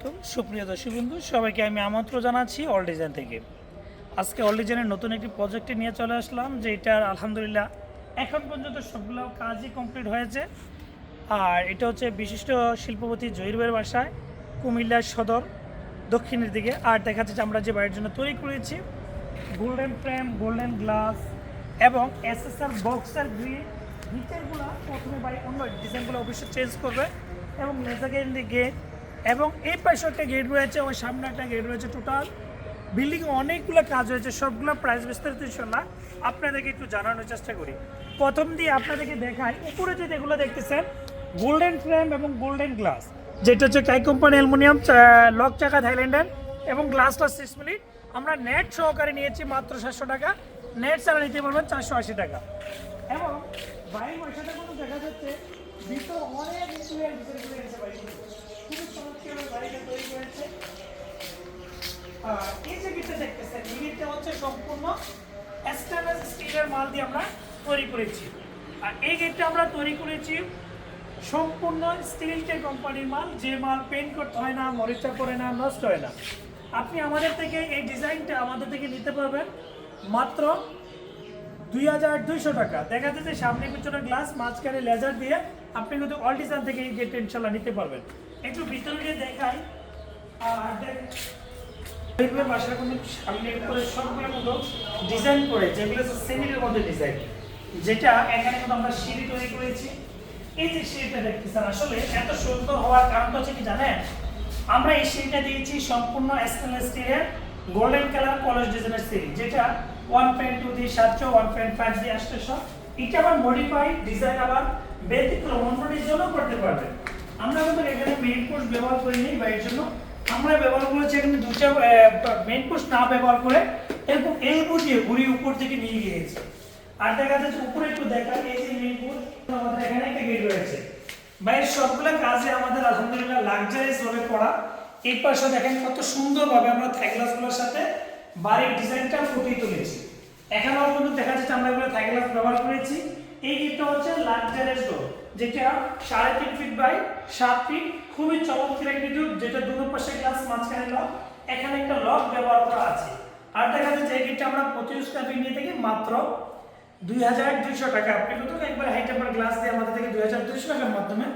আলাইকুম। সুপ্রিয় দর্শক বন্ধু সবাইকে আমি আমন্ত্রণ জানাচ্ছি অল ডিজাইন থেকে। আজকে অল ডিজাইনের নতুন একটি প্রজেক্টে নিয়ে চলে আসলাম যে এটার আলহামদুলিল্লাহ এখন পর্যন্ত সবগুলো কাজই কমপ্লিট হয়েছে। আর এটা হচ্ছে বিশিষ্ট শিল্পপতি জহিরবের বাসায়, কুমিল্লার সদর, দক্ষিণের দিকে। আর দেখা যাচ্ছে আমরা যে বাড়ির জন্য তৈরি করেছি গোল্ডেন ফ্রেম গোল্ডেন গ্লাস এবং এসএসআর বক্সের গ্রিল ভিতরগুলো প্রথমে বাড়ি অন্য ডিজাইনগুলো অবশ্যই চেঞ্জ করবে এবং নেজাগেন্ডি গেট এবং এই পাশে একটা গেট রয়েছে, ওই সামনে একটা গেট রয়েছে টোটাল বিল্ডিং অনেকগুলো কাজ হয়েছে, সবগুলো প্রাইস বিস্তারিত ইনশাল্লাহ আপনাদেরকে একটু জানানোর চেষ্টা করি। প্রথম দিয়ে আপনাদেরকে দেখাই, উপরে যে এগুলো দেখতেছেন গোল্ডেন ফ্রেম এবং গোল্ডেন গ্লাস যেটা হচ্ছে কাই কোম্পানি অ্যালুমিনিয়াম লক চাকা থাইল্যান্ডের এবং গ্লাসটা সিক্স মিনিট আমরা নেট সহকারে নিয়েছি মাত্র সাতশো টাকা নেট ছাড়া নিতে পারবেন চারশো আশি টাকা। এবং কোনো দেখা যাচ্ছে অনেক বাড়িটা তৈরি করেছে? এই দেখতেছেন হচ্ছে সম্পূর্ণ স্টিলের মাল দিয়ে আমরা তৈরি করেছি। আর এই গেটটা আমরা তৈরি করেছি সম্পূর্ণ কোম্পানির মাল, যে মাল করতে হয় না না, নষ্ট হয় না। আপনি আমাদের থেকে এই ডিজাইনটা আমাদের থেকে নিতে পারবেন মাত্র দুই হাজার দুইশো টাকা। দেখা যাচ্ছে সামনে পিছনে গ্লাস মাঝখানে লেজার দিয়ে আপনি কিন্তু অল ডিজাইন থেকে এই গেট ইনশাল্লাহ নিতে পারবেন। একটু ভিতরে গিয়ে দেখাই। আর দেখ- দেখবে বাসার কোনো সামনে করে সবগুলো মতো ডিজাইন করে, যেগুলো সেমিটের মধ্যে ডিজাইন যেটা এখানে কিন্তু আমরা সিঁড়ি তৈরি করেছি। এই যে সিঁড়িটা দেখতেছেন আসলে এত সুন্দর হওয়ার কারণটা হচ্ছে কি জানেন? আমরা এই সিঁড়িটা দিয়েছি সম্পূর্ণ স্টেনলেস স্টিলের গোল্ডেন কালার কলেজ ডিজাইনের সিঁড়ি, যেটা ওয়ান পয়েন্ট টু দিয়ে সাতশো ওয়ান পয়েন্ট ফাইভ দিয়ে আসতেছ এটা আবার মডিফাই ডিজাইন আবার ব্যতিক্রম অন্য ডিজাইনও করতে পারবেন আমরা কিন্তু এখানে মেইন পোস্ট ব্যবহার করিনি বা এর জন্য। আমরা ব্যবহার করেছি এখানে দুটো মেইন পোস্ট না ব্যবহার করে এরকম এলবো দিয়ে ঘুরি উপর থেকে নিয়ে গিয়েছে। আর দেখা যাচ্ছে উপরে একটু দেখা এই যে মেইন পোস্ট আমাদের এখানে একটা গেট রয়েছে। বাইরের সবগুলো কাজে আমাদের আলহামদুলিল্লাহ লাক্সারিয়াস ভাবে করা। এই পাশে দেখেন কত সুন্দরভাবে আমরা থাইগ্লাসগুলোর সাথে বাড়ির ডিজাইনটা ফুটিয়ে তুলেছি। এখানেও কিন্তু দেখা যাচ্ছে আমরা এগুলো থাইগ্লাস ব্যবহার করেছি। এই গেটটা হচ্ছে লাক্সারিয়াস ডোর যেটা সাড়ে তিন ফিট বাই সাত ফিট খুবই চমৎকার একটি ডোর যেটা দুটো পাশে গ্লাস মাঝখানে লক এখানে একটা লক ব্যবহার করা আছে। আর দেখা যাচ্ছে এই গেটটা আমরা পঁচিশ টাকা নিয়ে থেকে মাত্র দুই হাজার দুইশো টাকা। আপনি কিন্তু একবার হাই টেম্পার গ্লাস দিয়ে আমাদের থেকে দুই হাজার দুইশো টাকার মাধ্যমে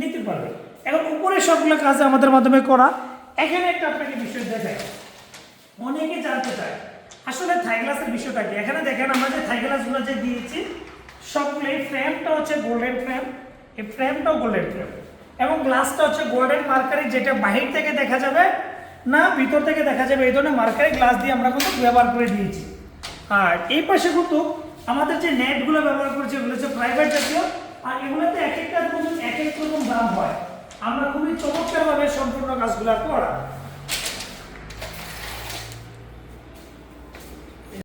নিতে পারবেন। এখন উপরে সবগুলো কাজ আমাদের মাধ্যমে করা। এখানে একটা আপনাকে বিষয় দেখাই। অনেকে জানতে চায়। আসলে থাই গ্লাসের বিষয়টা কি? এখানে দেখেন আমরা যে থাই গ্লাসগুলো যে দিয়েছি সবগুলো এই ফ্রেমটা হচ্ছে গোল্ডেন ফ্রেম এই ফ্রেমটাও গোল্ডেন ফ্রেম এবং গ্লাসটা হচ্ছে গোল্ডেন মার্কারি যেটা বাহির থেকে দেখা যাবে না ভিতর থেকে দেখা যাবে, এই ধরনের মার্কারি গ্লাস দিয়ে আমরা কিন্তু ব্যবহার করে দিয়েছি। আর এই পাশে কিন্তু আমাদের যে নেটগুলো ব্যবহার করছি, এগুলো হচ্ছে প্রাইভেট জাতীয়, আর এগুলোতে এক একটা এক এক রকম দাম হয়। আমরা খুবই চমৎকারভাবে সম্পূর্ণ কাজগুলো করা।